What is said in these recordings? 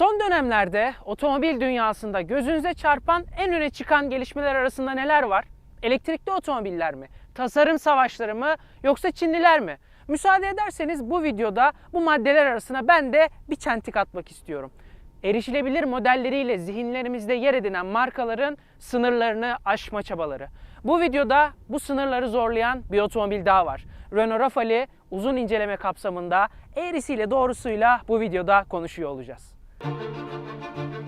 Son dönemlerde otomobil dünyasında gözünüze çarpan en öne çıkan gelişmeler arasında neler var? Elektrikli otomobiller mi? Tasarım savaşları mı? Yoksa Çinliler mi? Müsaade ederseniz bu videoda bu maddeler arasına ben de bir çentik atmak istiyorum. Erişilebilir modelleriyle zihinlerimizde yer edinen markaların sınırlarını aşma çabaları. Bu videoda bu sınırları zorlayan bir otomobil daha var. Renault Rafale'i uzun inceleme kapsamında eğrisiyle doğrusuyla bu videoda konuşuyor olacağız. Biraz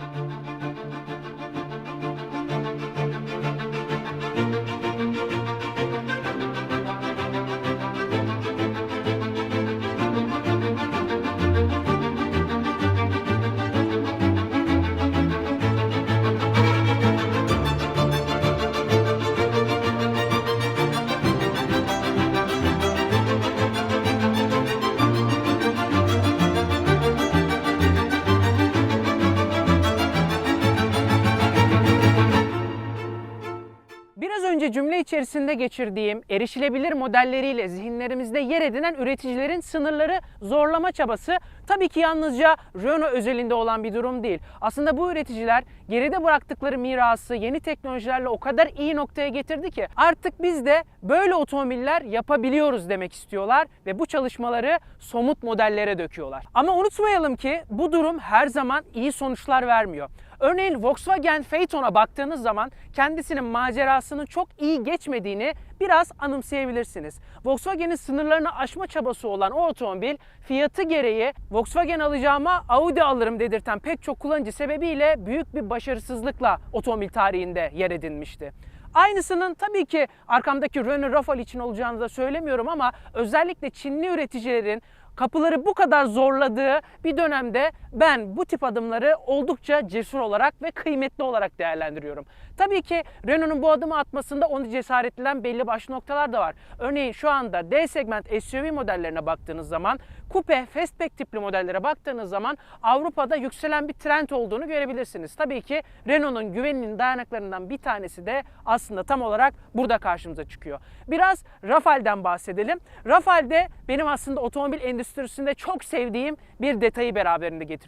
içerisinde geçirdiğim erişilebilir modelleriyle zihinlerimizde yer edinen üreticilerin sınırları zorlama çabası tabii ki yalnızca Renault özelinde olan bir durum değil. Aslında bu üreticiler geride bıraktıkları mirası yeni teknolojilerle o kadar iyi noktaya getirdi ki artık biz de böyle otomobiller yapabiliyoruz demek istiyorlar ve bu çalışmaları somut modellere döküyorlar. Ama unutmayalım ki bu durum her zaman iyi sonuçlar vermiyor. Örneğin Volkswagen Phaeton'a baktığınız zaman kendisinin macerasının çok iyi geçmediğini biraz anımsayabilirsiniz. Volkswagen'in sınırlarını aşma çabası olan o otomobil fiyatı gereği Volkswagen alacağıma Audi alırım dedirten pek çok kullanıcı sebebiyle büyük bir başarısızlıkla otomobil tarihinde yer edinmişti. Aynısının tabii ki arkamdaki Renault Rafale için olacağını da söylemiyorum ama özellikle Çinli üreticilerin kapıları bu kadar zorladığı bir dönemde ben bu tip adımları oldukça cesur olarak ve kıymetli olarak değerlendiriyorum. Tabii ki Renault'un bu adımı atmasında onu cesaretlen belli başlı noktalar da var. Örneğin şu anda D segment SUV modellerine baktığınız zaman, kupe, fastback tipli modellere baktığınız zaman Avrupa'da yükselen bir trend olduğunu görebilirsiniz. Tabii ki Renault'un güveninin dayanaklarından bir tanesi de aslında tam olarak burada karşımıza çıkıyor. Biraz Rafale'den bahsedelim. Rafale'de benim aslında otomobil endüstrisinde çok sevdiğim bir detayı beraberinde getiriyor.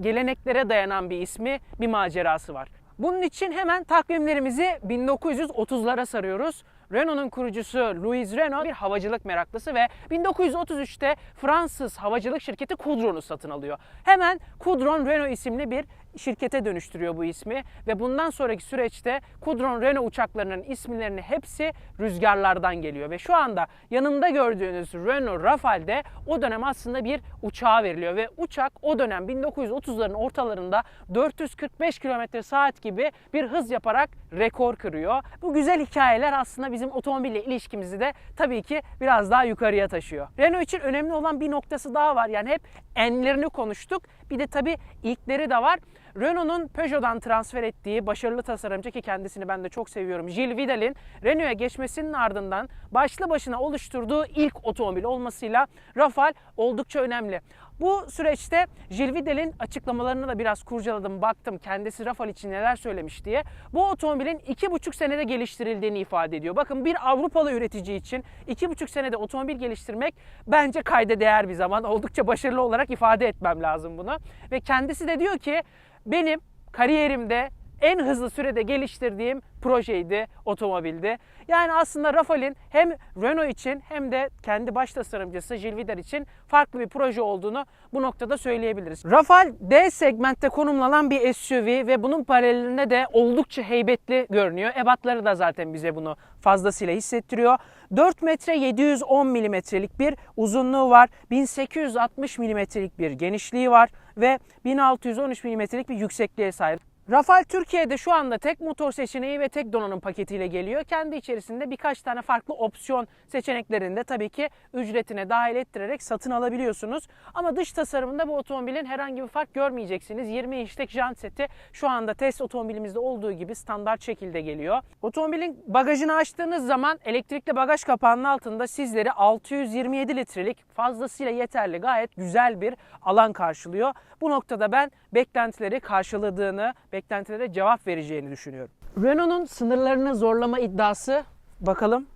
Geleneklere dayanan bir ismi, bir macerası var. Bunun için hemen takvimlerimizi 1930'lara sarıyoruz. Renault'un kurucusu Louis Renault bir havacılık meraklısı ve 1933'te Fransız havacılık şirketi Coudron'u satın alıyor. Hemen Coudron Renault isimli bir şirkete dönüştürüyor bu ismi ve bundan sonraki süreçte Coudron Renault uçaklarının isimlerinin hepsi rüzgarlardan geliyor ve şu anda yanımda gördüğünüz Renault Rafale'de o dönem aslında bir uçağa veriliyor ve uçak o dönem 1930'ların ortalarında 445 km saat gibi bir hız yaparak rekor kırıyor. Bu güzel hikayeler aslında bizim otomobille ilişkimizi de tabii ki biraz daha yukarıya taşıyor. Renault için önemli olan bir noktası daha var. Yani hep enlerini konuştuk. Bir de tabii ilkleri de var. Renault'un Peugeot'dan transfer ettiği başarılı tasarımcı ki kendisini ben de çok seviyorum. Gilles Vidal'in Renault'a geçmesinin ardından başlı başına oluşturduğu ilk otomobil olmasıyla Rafale oldukça önemli. Bu süreçte Gilles Vidal'in açıklamalarını da biraz kurcaladım, baktım kendisi Rafale için neler söylemiş diye. Bu otomobilin iki buçuk senede geliştirildiğini ifade ediyor. Bakın bir Avrupalı üretici için iki buçuk senede otomobil geliştirmek bence kayda değer bir zaman. Oldukça başarılı olarak ifade etmem lazım bunu. Ve kendisi de diyor ki benim kariyerimde en hızlı sürede geliştirdiğim projeydi, otomobildi. Yani aslında Rafale'in hem Renault için hem de kendi baş tasarımcısı Gilles Vidal için farklı bir proje olduğunu bu noktada söyleyebiliriz. Rafale D segmentte konumlanan bir SUV ve bunun paralelinde de oldukça heybetli görünüyor. Ebatları da zaten bize bunu fazlasıyla hissettiriyor. 4 metre 710 milimetrelik bir uzunluğu var. 1860 milimetrelik bir genişliği var ve 1613 milimetrelik bir yüksekliğe sahip. Rafale Türkiye'de şu anda tek motor seçeneği ve tek donanım paketiyle geliyor. Kendi içerisinde birkaç tane farklı opsiyon seçeneklerinde tabii ki ücretine dahil ettirerek satın alabiliyorsunuz. Ama dış tasarımında bu otomobilin herhangi bir fark görmeyeceksiniz. 20 inçlik jant seti şu anda test otomobilimizde olduğu gibi standart şekilde geliyor. Otomobilin bagajını açtığınız zaman elektrikli bagaj kapağının altında sizleri 627 litrelik fazlasıyla yeterli gayet güzel bir alan karşılıyor. Bu noktada ben beklentileri karşıladığını, beklentilere cevap vereceğini düşünüyorum. Renault'un sınırlarını zorlama iddiası bakalım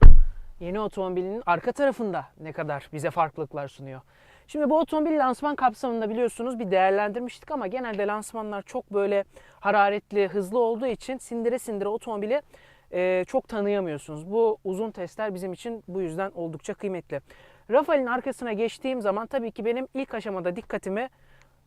yeni otomobilin arka tarafında ne kadar bize farklılıklar sunuyor. Şimdi bu otomobil lansman kapsamında biliyorsunuz bir değerlendirmiştik ama genelde lansmanlar çok böyle hararetli, hızlı olduğu için sindire sindire otomobili e, çok tanıyamıyorsunuz. Bu uzun testler bizim için bu yüzden oldukça kıymetli. Rafael'in arkasına geçtiğim zaman tabii ki benim ilk aşamada dikkatimi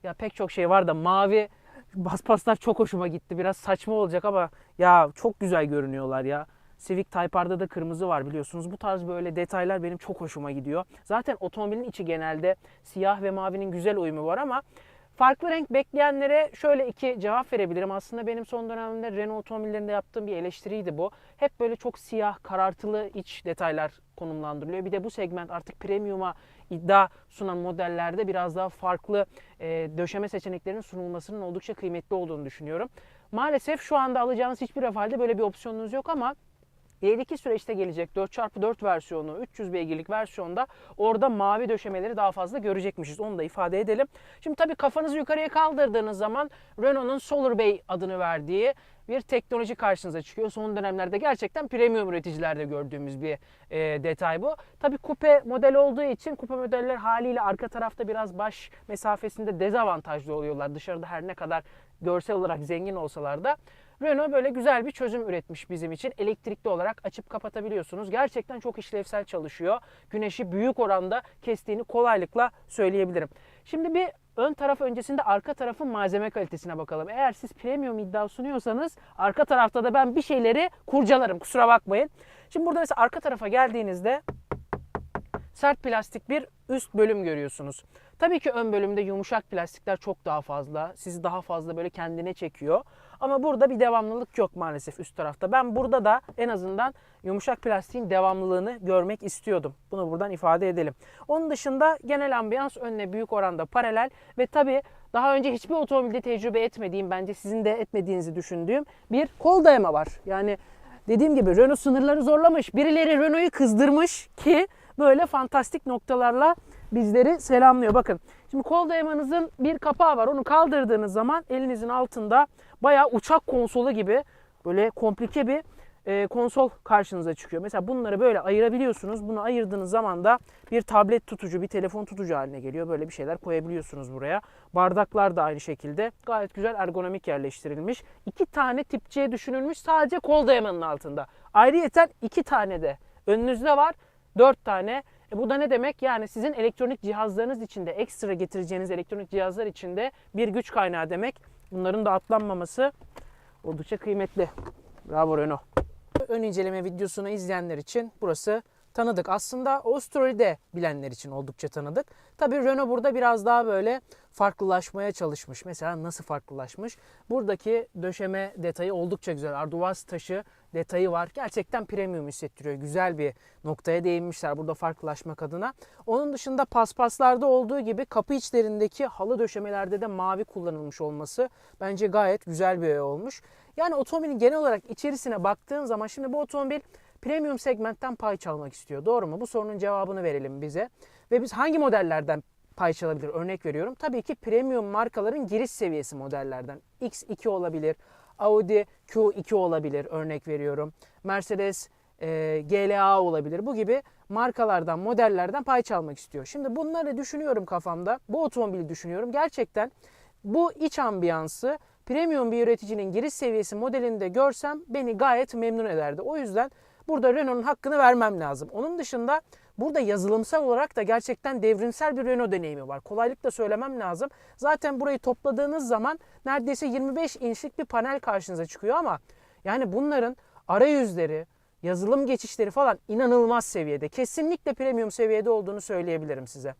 ya pek çok şey var da mavi baspaslar çok hoşuma gitti. Biraz saçma olacak ama ya çok güzel görünüyorlar ya. Civic Type R'da da kırmızı var biliyorsunuz. Bu tarz böyle detaylar benim çok hoşuma gidiyor. Zaten otomobilin içi genelde siyah ve mavinin güzel uyumu var ama farklı renk bekleyenlere şöyle iki cevap verebilirim. Aslında benim son dönemde Renault otomobillerinde yaptığım bir eleştiriydi bu. Hep böyle çok siyah, karartılı iç detaylar konumlandırılıyor. Bir de bu segment artık premium'a iddia sunan modellerde biraz daha farklı e, döşeme seçeneklerinin sunulmasının oldukça kıymetli olduğunu düşünüyorum. Maalesef şu anda alacağınız hiçbir Rafale'de böyle bir opsiyonunuz yok ama ileriki süreçte gelecek 4x4 versiyonu, 300 beygirlik versiyonda orada mavi döşemeleri daha fazla görecekmişiz. Onu da ifade edelim. Şimdi tabii kafanızı yukarıya kaldırdığınız zaman Renault'un Solar Bay adını verdiği bir teknoloji karşınıza çıkıyor. Son dönemlerde gerçekten premium üreticilerde gördüğümüz bir e, detay bu. Tabii kupe model olduğu için kupe modeller haliyle arka tarafta biraz baş mesafesinde dezavantajlı oluyorlar. Dışarıda her ne kadar görsel olarak zengin olsalar da Renault böyle güzel bir çözüm üretmiş bizim için. Elektrikli olarak açıp kapatabiliyorsunuz. Gerçekten çok işlevsel çalışıyor. Güneşi büyük oranda kestiğini kolaylıkla söyleyebilirim. Şimdi bir ön taraf öncesinde arka tarafın malzeme kalitesine bakalım. Eğer siz premium iddia sunuyorsanız arka tarafta da ben bir şeyleri kurcalarım. Kusura bakmayın. Şimdi burada mesela arka tarafa geldiğinizde sert plastik bir üst bölüm görüyorsunuz. Tabii ki ön bölümde yumuşak plastikler çok daha fazla. Sizi daha fazla böyle kendine çekiyor. Ama burada bir devamlılık yok maalesef üst tarafta. Ben burada da en azından yumuşak plastiğin devamlılığını görmek istiyordum. Bunu buradan ifade edelim. Onun dışında genel ambiyans önüne büyük oranda paralel ve tabii daha önce hiçbir otomobilde tecrübe etmediğim, bence sizin de etmediğinizi düşündüğüm bir kol dayama var. Yani dediğim gibi Renault sınırları zorlamış. Birileri Renault'u kızdırmış ki böyle fantastik noktalarla bizleri selamlıyor. Bakın şimdi kol dayamanızın bir kapağı var. Onu kaldırdığınız zaman elinizin altında bayağı uçak konsolu gibi böyle komplike bir e, konsol karşınıza çıkıyor. Mesela bunları böyle ayırabiliyorsunuz. Bunu ayırdığınız zaman da bir tablet tutucu, bir telefon tutucu haline geliyor. Böyle bir şeyler koyabiliyorsunuz buraya. Bardaklar da aynı şekilde gayet güzel ergonomik yerleştirilmiş. İki tane tip C düşünülmüş sadece kol dayamanın altında. Ayrıyeten iki tane de önünüzde var. Dört tane. E bu da ne demek? Yani sizin elektronik cihazlarınız içinde ekstra getireceğiniz elektronik cihazlar içinde bir güç kaynağı demek. Bunların da atlanmaması oldukça kıymetli. Bravo Renault. Ön inceleme videosunu izleyenler için burası tanıdık. Aslında Ostro'yu de bilenler için oldukça tanıdık. Tabii Renault burada biraz daha böyle farklılaşmaya çalışmış. Mesela nasıl farklılaşmış? Buradaki döşeme detayı oldukça güzel. Arduvaz taşı detayı var. Gerçekten premium hissettiriyor. Güzel bir noktaya değinmişler burada farklılaşmak adına. Onun dışında paspaslarda olduğu gibi kapı içlerindeki halı döşemelerde de mavi kullanılmış olması bence gayet güzel bir öğe olmuş. Yani otomobilin genel olarak içerisine baktığın zaman şimdi bu otomobil premium segmentten pay çalmak istiyor. Doğru mu? Bu sorunun cevabını verelim bize. Ve biz hangi modellerden pay çalabilir? Örnek veriyorum. Tabii ki premium markaların giriş seviyesi modellerden. X2 olabilir, Audi Q2 olabilir örnek veriyorum. Mercedes e, GLA olabilir. Bu gibi markalardan, modellerden pay çalmak istiyor. Şimdi bunları düşünüyorum kafamda. Bu otomobili düşünüyorum. Gerçekten bu iç ambiyansı premium bir üreticinin giriş seviyesi modelinde görsem beni gayet memnun ederdi. O yüzden burada Renault'un hakkını vermem lazım. Onun dışında burada yazılımsal olarak da gerçekten devrimsel bir Renault deneyimi var. Kolaylıkla söylemem lazım. Zaten burayı topladığınız zaman neredeyse 25 inçlik bir panel karşınıza çıkıyor ama yani bunların arayüzleri, yazılım geçişleri falan inanılmaz seviyede. Kesinlikle premium seviyede olduğunu söyleyebilirim size.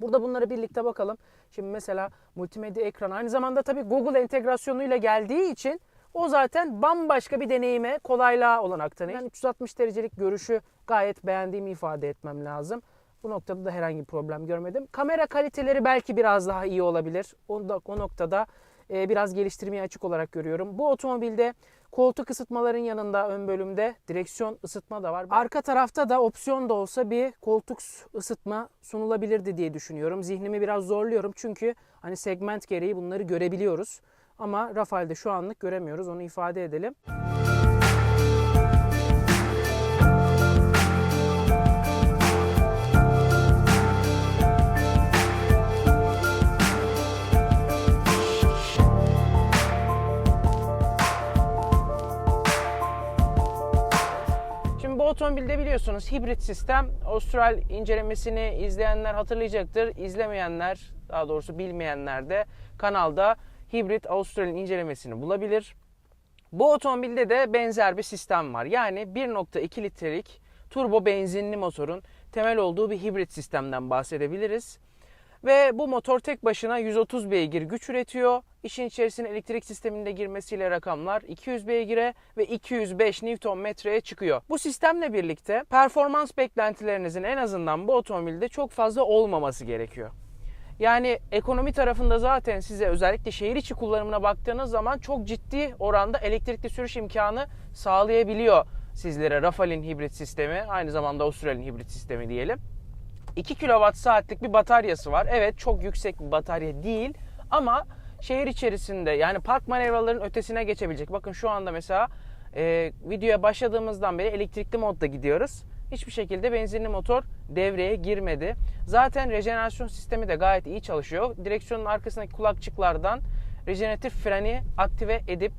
Burada bunları birlikte bakalım. Şimdi mesela multimedya ekran aynı zamanda tabii Google entegrasyonuyla geldiği için o zaten bambaşka bir deneyime, kolaylığa olanak tanıyor. Yani 360 derecelik görüşü gayet beğendiğimi ifade etmem lazım. Bu noktada da herhangi bir problem görmedim. Kamera kaliteleri belki biraz daha iyi olabilir. O, da, o noktada e, biraz geliştirmeye açık olarak görüyorum. Bu otomobilde koltuk ısıtmaların yanında ön bölümde direksiyon ısıtma da var. Arka tarafta da opsiyon da olsa bir koltuk ısıtma sunulabilirdi diye düşünüyorum. Zihnimi biraz zorluyorum çünkü hani segment gereği bunları görebiliyoruz. Ama Rafale'de şu anlık göremiyoruz. Onu ifade edelim. bu otomobilde biliyorsunuz hibrit sistem. Austral incelemesini izleyenler hatırlayacaktır. İzlemeyenler, daha doğrusu bilmeyenler de kanalda hibrit Austral'in incelemesini bulabilir. Bu otomobilde de benzer bir sistem var. Yani 1.2 litrelik turbo benzinli motorun temel olduğu bir hibrit sistemden bahsedebiliriz. Ve bu motor tek başına 130 beygir güç üretiyor. İşin içerisine elektrik sisteminde girmesiyle rakamlar 200 beygire ve 205 Nm'ye çıkıyor. Bu sistemle birlikte performans beklentilerinizin en azından bu otomobilde çok fazla olmaması gerekiyor. Yani ekonomi tarafında zaten size özellikle şehir içi kullanımına baktığınız zaman çok ciddi oranda elektrikli sürüş imkanı sağlayabiliyor sizlere Rafale'in hibrit sistemi, aynı zamanda Austral'in hibrit sistemi diyelim. 2 kWh saatlik bir bataryası var. Evet çok yüksek bir batarya değil ama şehir içerisinde yani park manevraların ötesine geçebilecek. Bakın şu anda mesela e, videoya başladığımızdan beri elektrikli modda gidiyoruz. Hiçbir şekilde benzinli motor devreye girmedi. Zaten rejenerasyon sistemi de gayet iyi çalışıyor. Direksiyonun arkasındaki kulakçıklardan rejeneratif freni aktive edip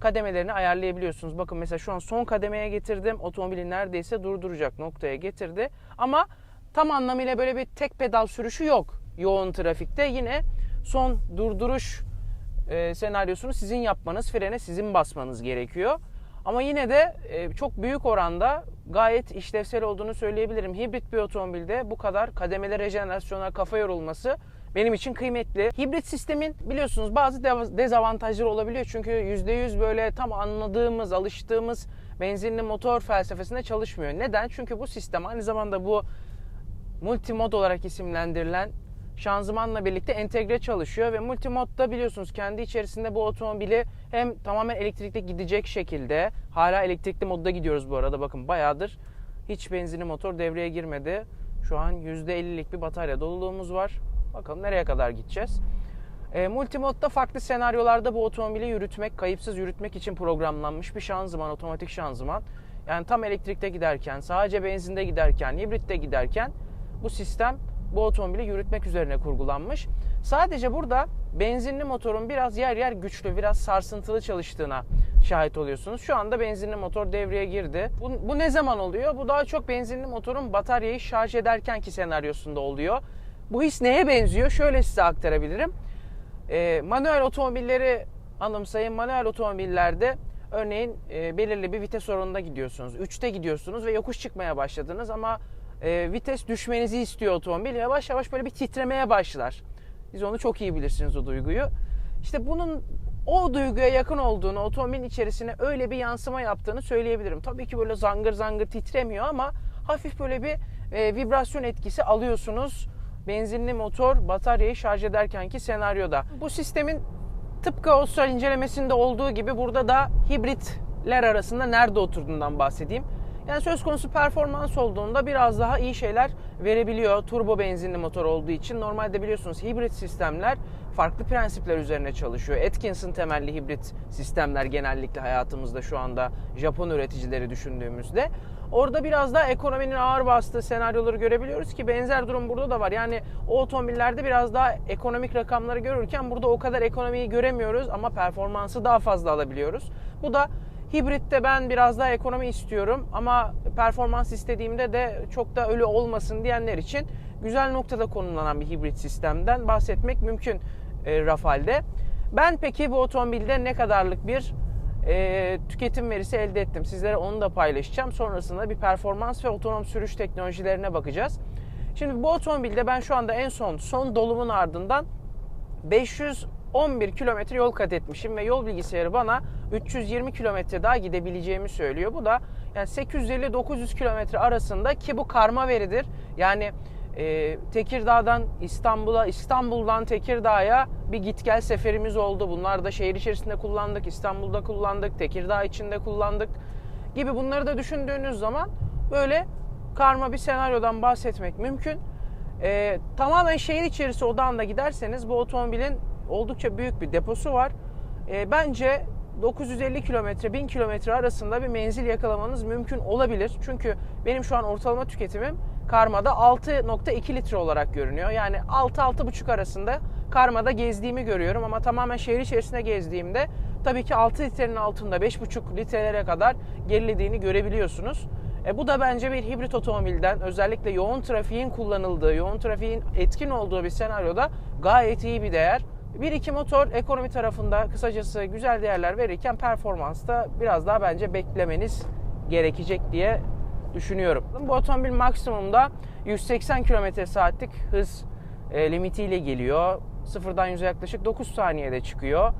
kademelerini ayarlayabiliyorsunuz. Bakın mesela şu an son kademeye getirdim. Otomobili neredeyse durduracak noktaya getirdi. Ama tam anlamıyla böyle bir tek pedal sürüşü yok yoğun trafikte. Yine son durduruş e, senaryosunu sizin yapmanız, frene sizin basmanız gerekiyor. Ama yine de e, çok büyük oranda gayet işlevsel olduğunu söyleyebilirim. Hibrit bir otomobilde bu kadar kademeli rejenerasyona kafa yorulması benim için kıymetli. Hibrit sistemin biliyorsunuz bazı dezavantajları olabiliyor. Çünkü %100 böyle tam anladığımız, alıştığımız benzinli motor felsefesinde çalışmıyor. Neden? Çünkü bu sistem aynı zamanda bu multimod olarak isimlendirilen şanzımanla birlikte entegre çalışıyor ve multimodda biliyorsunuz kendi içerisinde bu otomobili hem tamamen elektrikli gidecek şekilde hala elektrikli modda gidiyoruz bu arada bakın bayağıdır hiç benzinli motor devreye girmedi. Şu an %50'lik bir batarya doluluğumuz var. Bakalım nereye kadar gideceğiz. E, multimodda farklı senaryolarda bu otomobili yürütmek, kayıpsız yürütmek için programlanmış bir şanzıman, otomatik şanzıman. Yani tam elektrikte giderken, sadece benzinde giderken, hibritte giderken bu sistem bu otomobili yürütmek üzerine kurgulanmış. Sadece burada benzinli motorun biraz yer yer güçlü, biraz sarsıntılı çalıştığına şahit oluyorsunuz. Şu anda benzinli motor devreye girdi. Bu, bu ne zaman oluyor? Bu daha çok benzinli motorun bataryayı şarj ederkenki senaryosunda oluyor. Bu his neye benziyor? Şöyle size aktarabilirim. E, manuel otomobilleri anımsayın. Manuel otomobillerde örneğin e, belirli bir vites oranında gidiyorsunuz. 3'te gidiyorsunuz ve yokuş çıkmaya başladınız ama e, vites düşmenizi istiyor otomobil. Yavaş yavaş böyle bir titremeye başlar. Siz onu çok iyi bilirsiniz o duyguyu. İşte bunun o duyguya yakın olduğunu, otomobilin içerisine öyle bir yansıma yaptığını söyleyebilirim. Tabii ki böyle zangır zangır titremiyor ama hafif böyle bir e, vibrasyon etkisi alıyorsunuz. Benzinli motor bataryayı şarj ederkenki senaryoda. Bu sistemin tıpkı Austral incelemesinde olduğu gibi burada da hibritler arasında nerede oturduğundan bahsedeyim. Yani söz konusu performans olduğunda biraz daha iyi şeyler verebiliyor. Turbo benzinli motor olduğu için normalde biliyorsunuz hibrit sistemler farklı prensipler üzerine çalışıyor. Atkinson temelli hibrit sistemler genellikle hayatımızda şu anda Japon üreticileri düşündüğümüzde. Orada biraz daha ekonominin ağır bastığı senaryoları görebiliyoruz ki benzer durum burada da var. Yani o otomobillerde biraz daha ekonomik rakamları görürken burada o kadar ekonomiyi göremiyoruz ama performansı daha fazla alabiliyoruz. Bu da Hibritte ben biraz daha ekonomi istiyorum ama performans istediğimde de çok da ölü olmasın diyenler için güzel noktada konumlanan bir hibrit sistemden bahsetmek mümkün e, Rafale'de. Ben peki bu otomobilde ne kadarlık bir e, tüketim verisi elde ettim? Sizlere onu da paylaşacağım. Sonrasında bir performans ve otonom sürüş teknolojilerine bakacağız. Şimdi bu otomobilde ben şu anda en son son dolumun ardından 511 kilometre yol kat etmişim ve yol bilgisayarı bana 320 kilometre daha gidebileceğimi söylüyor. Bu da yani 850-900 kilometre arasında ki bu karma veridir. Yani e, Tekirdağ'dan İstanbul'a, İstanbul'dan Tekirdağ'a bir git gel seferimiz oldu. Bunlar da şehir içerisinde kullandık, İstanbul'da kullandık, Tekirdağ içinde kullandık gibi bunları da düşündüğünüz zaman böyle karma bir senaryodan bahsetmek mümkün. E, tamamen şehir içerisi odağında giderseniz bu otomobilin oldukça büyük bir deposu var. E, bence 950 kilometre 1000 kilometre arasında bir menzil yakalamanız mümkün olabilir. Çünkü benim şu an ortalama tüketimim karmada 6.2 litre olarak görünüyor. Yani 6-6.5 arasında karmada gezdiğimi görüyorum ama tamamen şehir içerisinde gezdiğimde tabii ki 6 litrenin altında 5.5 litrelere kadar gerilediğini görebiliyorsunuz. E, bu da bence bir hibrit otomobilden özellikle yoğun trafiğin kullanıldığı, yoğun trafiğin etkin olduğu bir senaryoda gayet iyi bir değer. Bir iki motor ekonomi tarafında kısacası güzel değerler verirken performansta biraz daha bence beklemeniz gerekecek diye düşünüyorum. Bu otomobil maksimumda 180 km saatlik hız e, limitiyle geliyor. Sıfırdan 100'e yaklaşık 9 saniyede çıkıyor.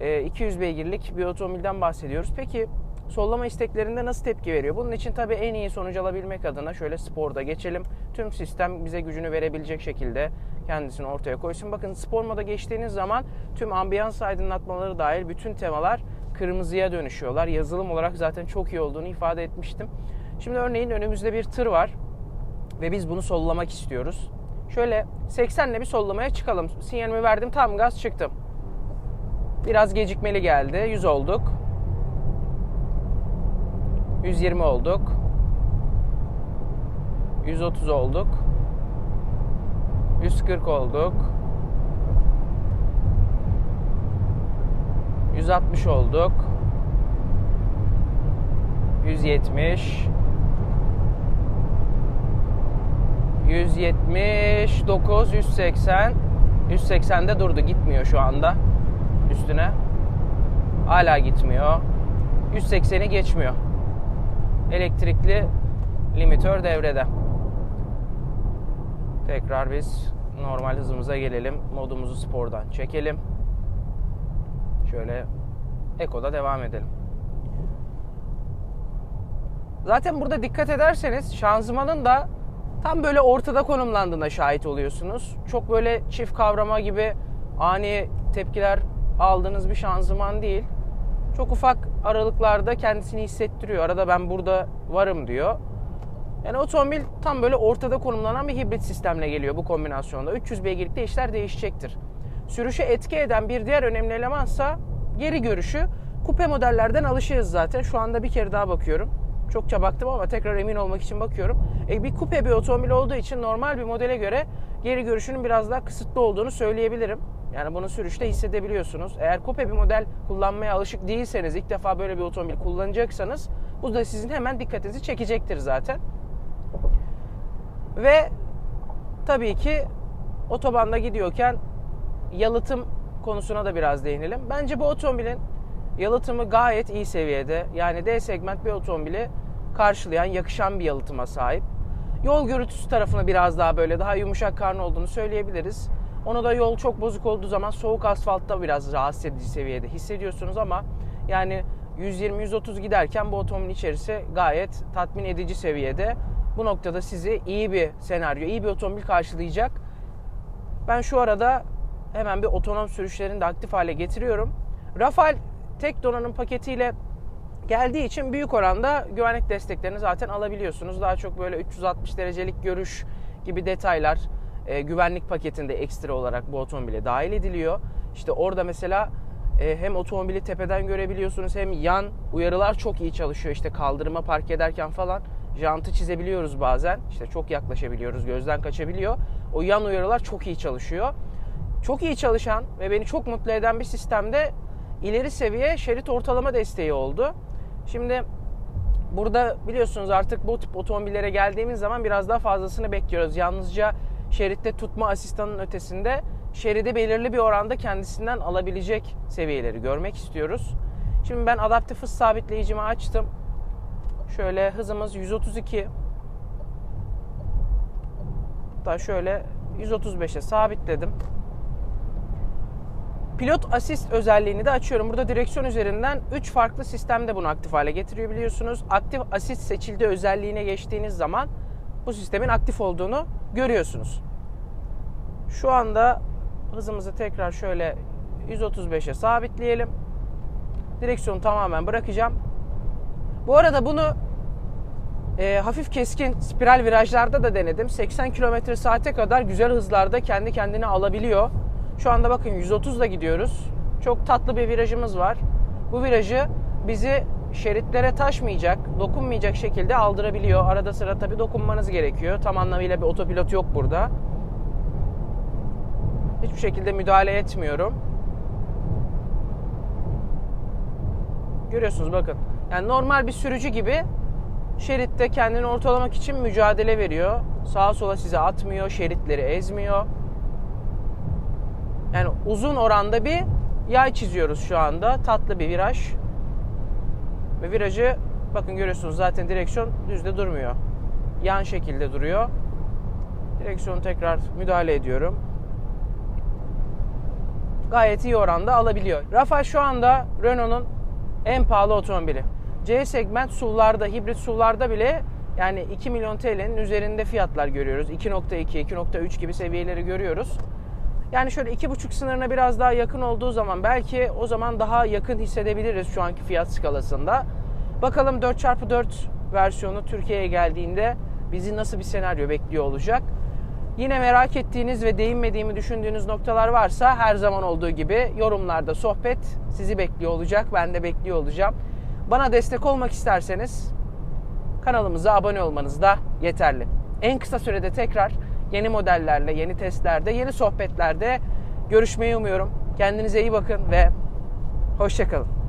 E, 200 beygirlik bir otomobilden bahsediyoruz. Peki sollama isteklerinde nasıl tepki veriyor? Bunun için tabii en iyi sonuç alabilmek adına şöyle sporda geçelim. Tüm sistem bize gücünü verebilecek şekilde kendisini ortaya koysun. Bakın spor moda geçtiğiniz zaman tüm ambiyans aydınlatmaları dahil bütün temalar kırmızıya dönüşüyorlar. Yazılım olarak zaten çok iyi olduğunu ifade etmiştim. Şimdi örneğin önümüzde bir tır var ve biz bunu sollamak istiyoruz. Şöyle 80 ile bir sollamaya çıkalım. Sinyalimi verdim tam gaz çıktım. Biraz gecikmeli geldi. 100 olduk. 120 olduk. 130 olduk. 140 olduk. 160 olduk. 170 179 180 180'de durdu gitmiyor şu anda üstüne. Hala gitmiyor. 180'i geçmiyor. Elektrikli limitör devrede tekrar biz normal hızımıza gelelim modumuzu spordan çekelim şöyle Eko'da devam edelim Zaten burada dikkat ederseniz şanzımanın da tam böyle ortada konumlandığına şahit oluyorsunuz. Çok böyle çift kavrama gibi ani tepkiler aldığınız bir şanzıman değil. Çok ufak aralıklarda kendisini hissettiriyor. Arada ben burada varım diyor. Yani otomobil tam böyle ortada konumlanan bir hibrit sistemle geliyor bu kombinasyonda. 300 beygirlikte işler değişecektir. Sürüşe etki eden bir diğer önemli elemansa geri görüşü. Kupe modellerden alışığız zaten. Şu anda bir kere daha bakıyorum. Çokça baktım ama tekrar emin olmak için bakıyorum. E, bir kupe bir otomobil olduğu için normal bir modele göre geri görüşünün biraz daha kısıtlı olduğunu söyleyebilirim. Yani bunu sürüşte hissedebiliyorsunuz. Eğer kupe bir model kullanmaya alışık değilseniz, ilk defa böyle bir otomobil kullanacaksanız bu da sizin hemen dikkatinizi çekecektir zaten. Ve tabii ki otobanda gidiyorken yalıtım konusuna da biraz değinelim. Bence bu otomobilin yalıtımı gayet iyi seviyede. Yani D segment bir otomobili karşılayan, yakışan bir yalıtıma sahip. Yol gürültüsü tarafına biraz daha böyle daha yumuşak karnı olduğunu söyleyebiliriz. Onu da yol çok bozuk olduğu zaman soğuk asfaltta biraz rahatsız edici seviyede hissediyorsunuz ama yani 120-130 giderken bu otomobilin içerisi gayet tatmin edici seviyede. Bu noktada sizi iyi bir senaryo, iyi bir otomobil karşılayacak. Ben şu arada hemen bir otonom sürüşlerini de aktif hale getiriyorum. Rafal tek donanım paketiyle geldiği için büyük oranda güvenlik desteklerini zaten alabiliyorsunuz. Daha çok böyle 360 derecelik görüş gibi detaylar e, güvenlik paketinde ekstra olarak bu otomobile dahil ediliyor. İşte orada mesela e, hem otomobili tepeden görebiliyorsunuz hem yan uyarılar çok iyi çalışıyor. İşte kaldırıma park ederken falan jantı çizebiliyoruz bazen. İşte çok yaklaşabiliyoruz, gözden kaçabiliyor. O yan uyarılar çok iyi çalışıyor. Çok iyi çalışan ve beni çok mutlu eden bir sistemde ileri seviye şerit ortalama desteği oldu. Şimdi burada biliyorsunuz artık bu tip otomobillere geldiğimiz zaman biraz daha fazlasını bekliyoruz. Yalnızca şeritte tutma asistanının ötesinde şeridi belirli bir oranda kendisinden alabilecek seviyeleri görmek istiyoruz. Şimdi ben adaptif hız sabitleyicimi açtım. Şöyle hızımız 132. Hatta şöyle 135'e sabitledim. Pilot asist özelliğini de açıyorum. Burada direksiyon üzerinden 3 farklı sistemde bunu aktif hale getiriyor biliyorsunuz. Aktif asist seçildi özelliğine geçtiğiniz zaman bu sistemin aktif olduğunu görüyorsunuz. Şu anda hızımızı tekrar şöyle 135'e sabitleyelim. Direksiyonu tamamen bırakacağım. Bu arada bunu e, hafif keskin spiral virajlarda da denedim. 80 km saate kadar güzel hızlarda kendi kendine alabiliyor. Şu anda bakın 130'da gidiyoruz. Çok tatlı bir virajımız var. Bu virajı bizi şeritlere taşmayacak, dokunmayacak şekilde aldırabiliyor. Arada sıra tabii dokunmanız gerekiyor. Tam anlamıyla bir otopilot yok burada. Hiçbir şekilde müdahale etmiyorum. Görüyorsunuz bakın. Yani normal bir sürücü gibi şeritte kendini ortalamak için mücadele veriyor. Sağa sola size atmıyor, şeritleri ezmiyor. Yani uzun oranda bir yay çiziyoruz şu anda. Tatlı bir viraj. Ve virajı bakın görüyorsunuz zaten direksiyon düzde durmuyor. Yan şekilde duruyor. Direksiyonu tekrar müdahale ediyorum. Gayet iyi oranda alabiliyor. Rafa şu anda Renault'un en pahalı otomobili. C segment SUV'larda, hibrit SUV'larda bile yani 2 milyon TL'nin üzerinde fiyatlar görüyoruz. 2.2, 2.3 gibi seviyeleri görüyoruz. Yani şöyle 2.5 sınırına biraz daha yakın olduğu zaman belki o zaman daha yakın hissedebiliriz şu anki fiyat skalasında. Bakalım 4x4 versiyonu Türkiye'ye geldiğinde bizi nasıl bir senaryo bekliyor olacak. Yine merak ettiğiniz ve değinmediğimi düşündüğünüz noktalar varsa her zaman olduğu gibi yorumlarda sohbet sizi bekliyor olacak. Ben de bekliyor olacağım. Bana destek olmak isterseniz kanalımıza abone olmanız da yeterli. En kısa sürede tekrar yeni modellerle, yeni testlerde, yeni sohbetlerde görüşmeyi umuyorum. Kendinize iyi bakın ve hoşçakalın.